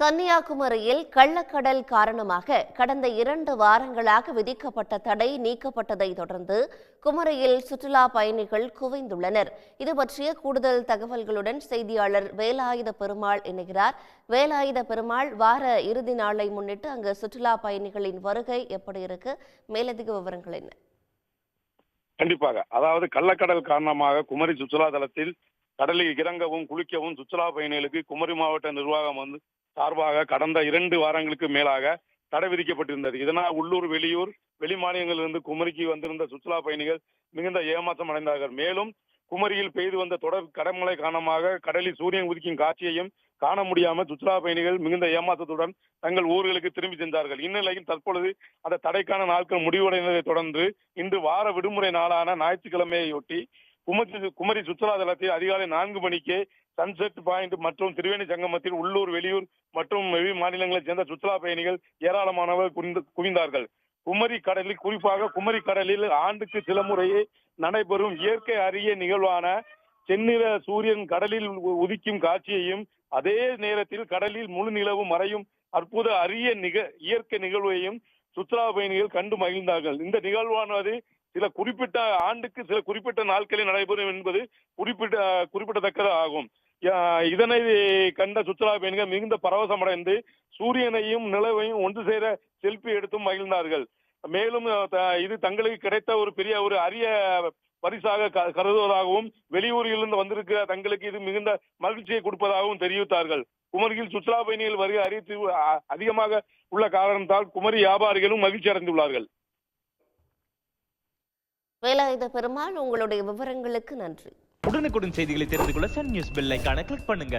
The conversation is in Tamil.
கன்னியாகுமரியில் கள்ளக்கடல் காரணமாக கடந்த இரண்டு வாரங்களாக விதிக்கப்பட்ட தடை நீக்கப்பட்டதை தொடர்ந்து குமரியில் சுற்றுலா பயணிகள் குவிந்துள்ளனர். இது பற்றிய கூடுதல் தகவல்களுடன் செய்தியாளர் வேலாயுத பெருமாள் இணைகிறார். வேலாயுத பெருமாள் வார இறுதி நாளை முன்னிட்டு அங்கு சுற்றுலா பயணிகளின் வருகை எப்படி இருக்கு? மேலதிக விவரங்கள் என்ன? கண்டிப்பாக. அதாவது கள்ளக்கடல் காரணமாக குமரி சுற்றுலா தலத்தில் கடலில் இறங்கவும் குளிக்கவும் சுற்றுலா பயணிகளுக்கு குமரி மாவட்ட நிர்வாகம் வந்து சார்பாக கடந்த இரண்டு வாரங்களுக்கு மேலாக தடை விதிக்கப்பட்டிருந்தது. இதனால் உள்ளூர் வெளியூர் வெளி மாநிலங்களிலிருந்து குமரிக்கு வந்திருந்த சுற்றுலா பயணிகள் மிகுந்த ஏமாற்றம் அடைந்தார்கள். மேலும் குமரியில் பெய்து வந்த தொடர் கடமழை காரணமாக கடலில் சூரியன் உதிக்கும் காட்சியையும் காண முடியாமல் சுற்றுலா பயணிகள் மிகுந்த ஏமாற்றத்துடன் தங்கள் ஊர்களுக்கு திரும்பி சென்றார்கள். இந்நிலையில் தற்பொழுது அந்த தடைக்கான நாட்கள் முடிவடைந்ததை தொடர்ந்து இன்று வார விடுமுறை நாளான ஞாயிற்றுக்கிழமையொட்டி குமரி குமரி சுற்றுலா தலத்தில் அதிகாலை நான்கு மணிக்கு சன்செட் பாயிண்ட் மற்றும் திருவேணி சங்கமத்தில் உள்ளூர் வெளியூர் மற்றும் வெளி மாநிலங்களைச் சேர்ந்த சுற்றுலா பயணிகள் ஏராளமானவர் குவிந்தார்கள். குமரி கடலில் குறிப்பாக குமரி கடலில் ஆண்டுக்கு சில முறையே நடைபெறும் இயற்கை அரிய நிகழ்வான செந்நிற சூரியன் கடலில் உதிக்கும் காட்சியையும் அதே நேரத்தில் கடலில் முழு நிலவு மறையும் அற்புத அரிய நிக இயற்கை நிகழ்வையும் சுற்றுலா பயணிகள் கண்டு மகிழ்ந்தார்கள். இந்த நிகழ்வானது சில குறிப்பிட்ட ஆண்டுக்கு சில குறிப்பிட்ட நாட்களில் நடைபெறும் என்பது குறிப்பிட்ட குறிப்பிடத்தக்கது ஆகும். இதனை கண்ட சுற்றுலா பயணிகள் மிகுந்த பரவசமடைந்து சூரியனையும் நிலவையும் ஒன்று சேர செல்பி எடுத்தும் மகிழ்ந்தார்கள். மேலும் த- இது தங்களுக்கு கிடைத்த ஒரு பெரிய ஒரு அரிய பரிசாக க- கருதுவதாகவும் வெளியூரிலிருந்து வந்திருக்கிற தங்களுக்கு இது மிகுந்த மகிழ்ச்சியை கொடுப்பதாகவும் தெரிவித்தார்கள். குமரியில் சுற்றுலா பயணிகள் வருகை அறிவித்து அ- அதிகமாக உள்ள காரணத்தால் குமரி வியாபாரிகளும் மகிழ்ச்சி அடைந்துள்ளார்கள் வேலாயுத பெருமாள் உங்களுடைய விவரங்களுக்கு நன்றி. உடனுக்குடன் செய்திகளை தெரிந்து கொள்ள சன் நியூஸ் பெல் ஐக்கான கிளிக் பண்ணுங்க.